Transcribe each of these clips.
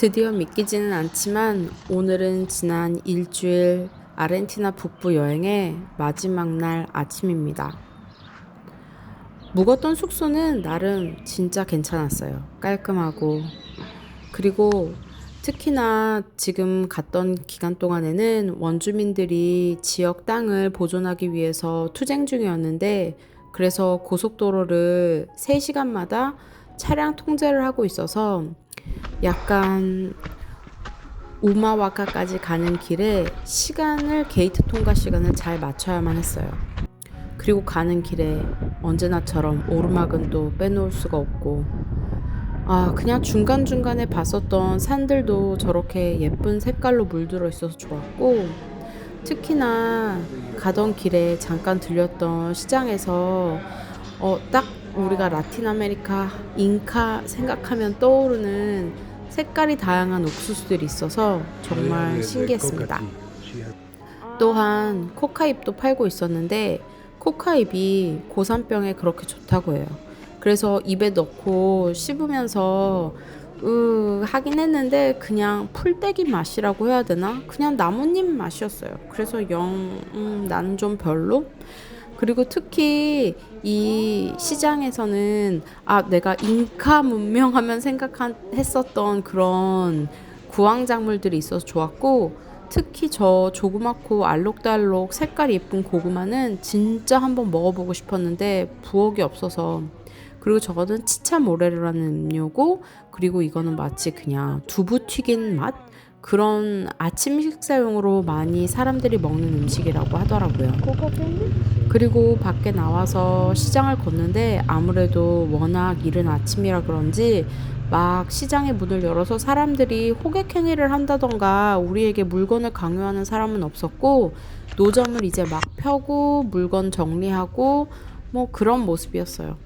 드디어 믿기지는 않지만 오늘은 지난 일주일 아르헨티나 북부 여행의 마지막 날 아침입니다. 묵었던 숙소는 나름 진짜 괜찮았어요. 깔끔하고. 그리고 특히나 지금 갔던 기간 동안에는 원주민들이 지역 땅을 보존하기 위해서 투쟁 중이었는데 그래서 고속도로를 3시간마다 차량 통제를 하고 있어서 약간 우마와카까지 가는 길에 시간을 게이트 통과 시간을 잘 맞춰야만 했어요. 그리고 가는 길에 언제나처럼 오르막은 또 빼놓을 수가 없고 아 그냥 중간중간에 봤었던 산들도 저렇게 예쁜 색깔로 물들어 있어서 좋았고 특히나 가던 길에 잠깐 들렸던 시장에서 어, 딱 우리가 라틴 아메리카 잉카 생각하면 떠오르는 색깔이 다양한 옥수수들이 있어서 정말 신기했습니다. 또한 코카잎도 팔고 있었는데 코카잎이 고산병에 그렇게 좋다고 해요. 그래서 입에 넣고 씹으면서 으 하긴 했는데 그냥 풀떼기 맛이라고 해야 되나? 그냥 나뭇잎 맛이었어요. 그래서 영 음, 나는 좀 별로. 그리고 특히 이 시장에서는 아 내가 잉카 문명 하면 생각했었던 그런 구황 작물들이 있어서 좋았고 특히 저 조그맣고 알록달록 색깔이 예쁜 고구마는 진짜 한번 먹어보고 싶었는데 부엌이 없어서. 그리고 저거는 치차 모레르라는 음료고 그리고 이거는 마치 그냥 두부 튀긴 맛 그런 아침 식사용으로 많이 사람들이 먹는 음식이라고 하더라고요. 그리고 밖에 나와서 시장을 걷는데 아무래도 워낙 이른 아침이라 그런지 막 시장의 문을 열어서 사람들이 호객행위를 한다던가 우리에게 물건을 강요하는 사람은 없었고 노점을 이제 막 펴고 물건 정리하고 뭐 그런 모습이었어요.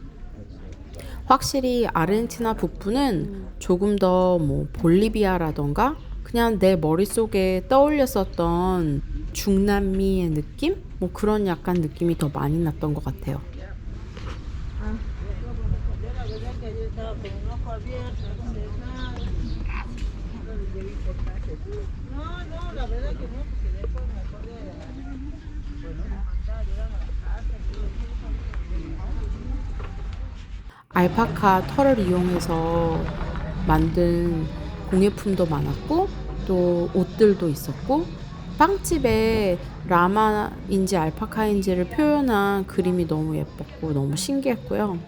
확실히 아르헨티나 북부는 조금 더 뭐 볼리비아라던가 그냥 내 머릿속에 떠올렸었던 중남미의 느낌? 뭐 그런 약간 느낌이 더 많이 났던 것 같아요. 알파카 털을 이용해서 만든 공예품도 많았고 또 옷들도 있었고 빵집에 라마인지 알파카인지를 표현한 그림이 너무 예뻤고 너무 신기했고요.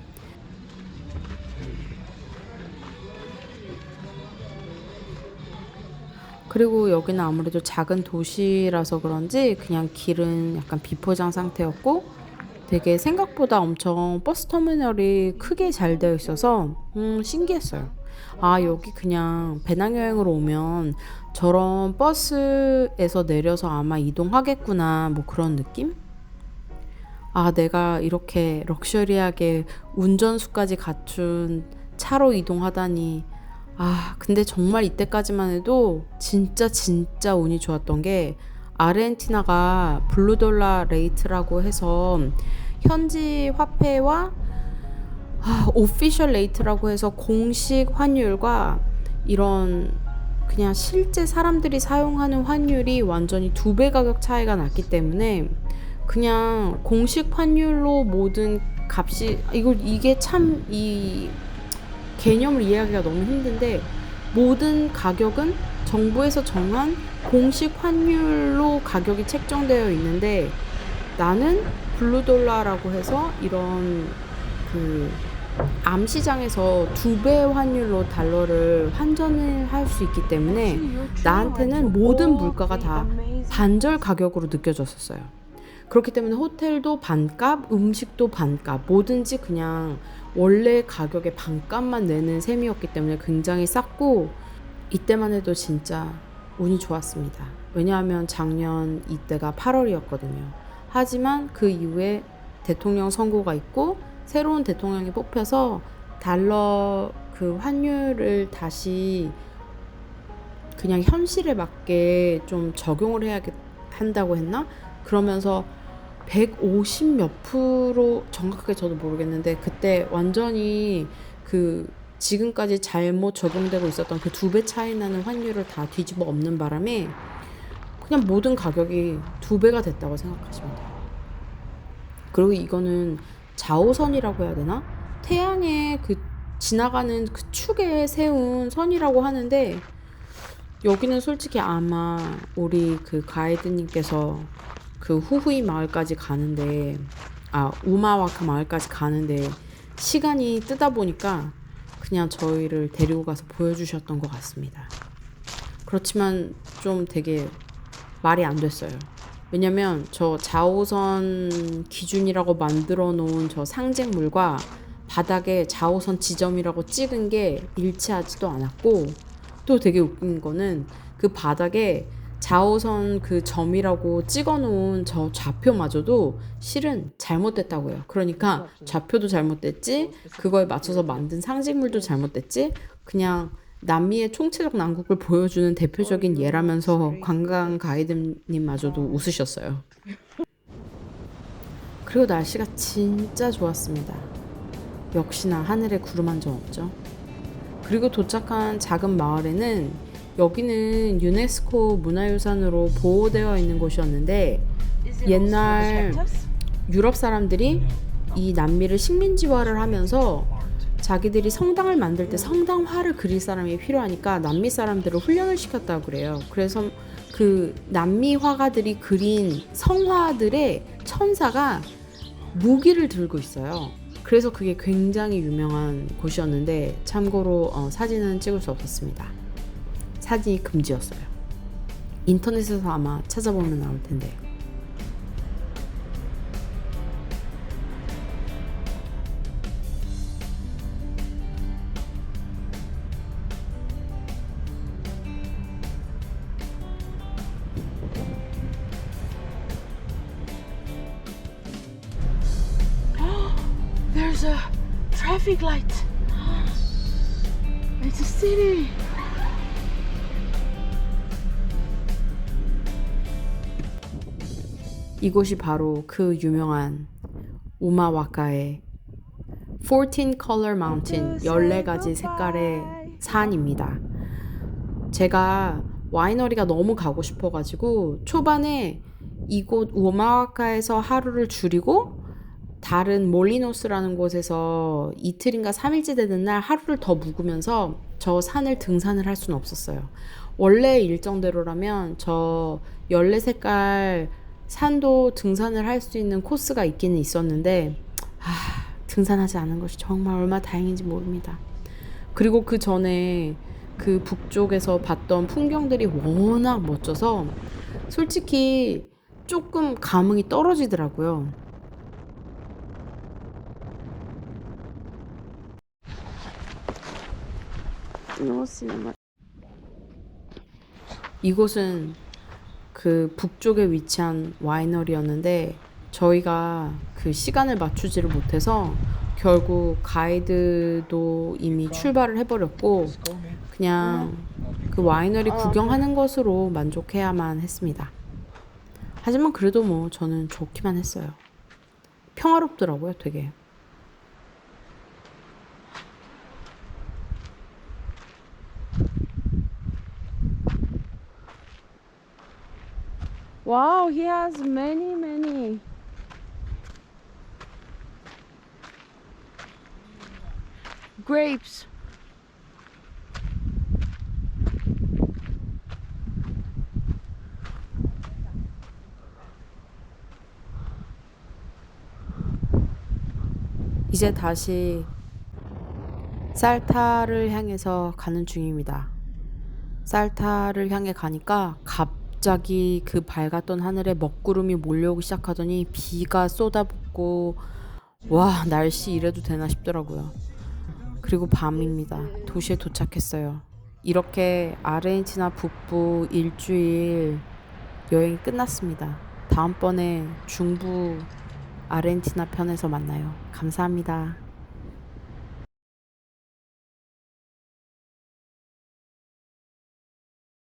그리고 여기는 아무래도 작은 도시라서 그런지 그냥 길은 약간 비포장 상태였고 되게 생각보다 엄청 버스 터미널이 크게 잘 되어 있어서 음, 신기했어요. 아, 여기 그냥 배낭여행으로 오면 저런 버스에서 내려서 아마 이동하겠구나. 뭐 그런 느낌? 아, 내가 이렇게 럭셔리하게 운전수까지 갖춘 차로 이동하다니. 아, 근데 정말 이때까지만 해도 진짜 진짜 운이 좋았던 게 아르헨티나가 블루돌라 레이트라고 해서 현지 화폐와 아, 오피셜 레이트라고 해서 공식 환율과 이런 그냥 실제 사람들이 사용하는 환율이 완전히 두 배 가격 차이가 났기 때문에 그냥 공식 환율로 모든 값이 이거 이게 참 이 개념을 이해하기가 너무 힘든데 모든 가격은 정부에서 정한 공식 환율로 가격이 책정되어 있는데 나는 블루돌라라고 해서 이런 그 암시장에서 두 배 환율로 달러를 환전을 할 수 있기 때문에 나한테는 모든 물가가 다 반절 가격으로 느껴졌었어요. 그렇기 때문에 호텔도 반값, 음식도 반값, 뭐든지 그냥 원래 가격의 반값만 내는 셈이었기 때문에 굉장히 쌌고 이때만 해도 진짜 운이 좋았습니다. 왜냐하면 작년 이때가 8월이었거든요. 하지만 그 이후에 대통령 선거가 있고 새로운 대통령이 뽑혀서 달러 그 환율을 다시 그냥 현실에 맞게 좀 적용을 해야 한다고 했나? 그러면서 150 몇 프로 정확하게 저도 모르겠는데 그때 완전히 그 지금까지 잘못 적용되고 있었던 그 두 배 차이 나는 환율을 다 뒤집어 엎는 바람에 그냥 모든 가격이 두 배가 됐다고 생각하시면 돼요. 그리고 이거는 자오선이라고 해야 되나? 태양의 그 지나가는 그 축에 세운 선이라고 하는데 여기는 솔직히 아마 우리 그 가이드님께서 그 후후이 마을까지 가는데 아 우마와카 마을까지 가는데 시간이 뜨다 보니까 그냥 저희를 데리고 가서 보여주셨던 것 같습니다. 그렇지만 좀 되게 말이 안 됐어요. 왜냐면 저 자오선 기준이라고 만들어 놓은 저 상징물과 바닥에 자오선 지점이라고 찍은 게 일치하지도 않았고 또 되게 웃긴 거는 그 바닥에 자오선 그 점이라고 찍어 놓은 저 좌표마저도 실은 잘못됐다고 해요. 그러니까 좌표도 잘못됐지, 그거에 맞춰서 만든 상징물도 잘못됐지, 그냥 남미의 총체적 난국을 보여주는 대표적인 예라면서 관광 가이드님마저도 웃으셨어요. 그리고 날씨가 진짜 좋았습니다. 역시나 하늘에 구름 한 점 없죠. 그리고 도착한 작은 마을에는 여기는 유네스코 문화유산으로 보호되어 있는 곳이었는데 옛날 유럽 사람들이 이 남미를 식민지화를 하면서 자기들이 성당을 만들 때 성당화를 그릴 사람이 필요하니까 남미 사람들을 훈련을 시켰다고 그래요. 그래서 그 남미 화가들이 그린 성화들의 천사가 무기를 들고 있어요. 그래서 그게 굉장히 유명한 곳이었는데 참고로 어, 사진은 찍을 수 없었습니다. 사진이 금지였어요. 인터넷에서 아마 찾아보면 나올 텐데. A traffic light. It's a city. 이곳이 바로 그 유명한 우마와카의 14 Color Mountain 14가지 색깔의 산입니다. 제가 와이너리가 너무 가고 싶어 가지고 초반에 이곳 우마와카에서 하루를 줄이고 다른 몰리노스라는 곳에서 이틀인가 3일째 되는 날 하루를 더 묵으면서 저 산을 등산을 할 수는 없었어요. 원래 일정대로라면 저 14색깔 산도 등산을 할 수 있는 코스가 있기는 있었는데 아, 등산하지 않은 것이 정말 얼마나 다행인지 모릅니다. 그리고 그 전에 그 북쪽에서 봤던 풍경들이 워낙 멋져서 솔직히 조금 감흥이 떨어지더라고요. 이곳은 그 북쪽에 위치한 와이너리였는데 저희가 그 시간을 맞추지를 못해서 결국 가이드도 이미 출발을 해버렸고 그냥 그 와이너리 구경하는 것으로 만족해야만 했습니다. 하지만 그래도 뭐 저는 좋기만 했어요. 평화롭더라고요, 되게. Wow, he has many, many. Grapes. 이제 다시 살타를 향해서 가는 중입니다. 살타를 향해 가니까 갑자기 그 밝았던 하늘에 먹구름이 몰려오기 시작하더니 비가 쏟아붓고 와 날씨 이래도 되나 싶더라고요. 그리고 밤입니다. 도시에 도착했어요. 이렇게 아르헨티나 북부 일주일 여행이 끝났습니다. 다음번에 중부 아르헨티나 편에서 만나요. 감사합니다.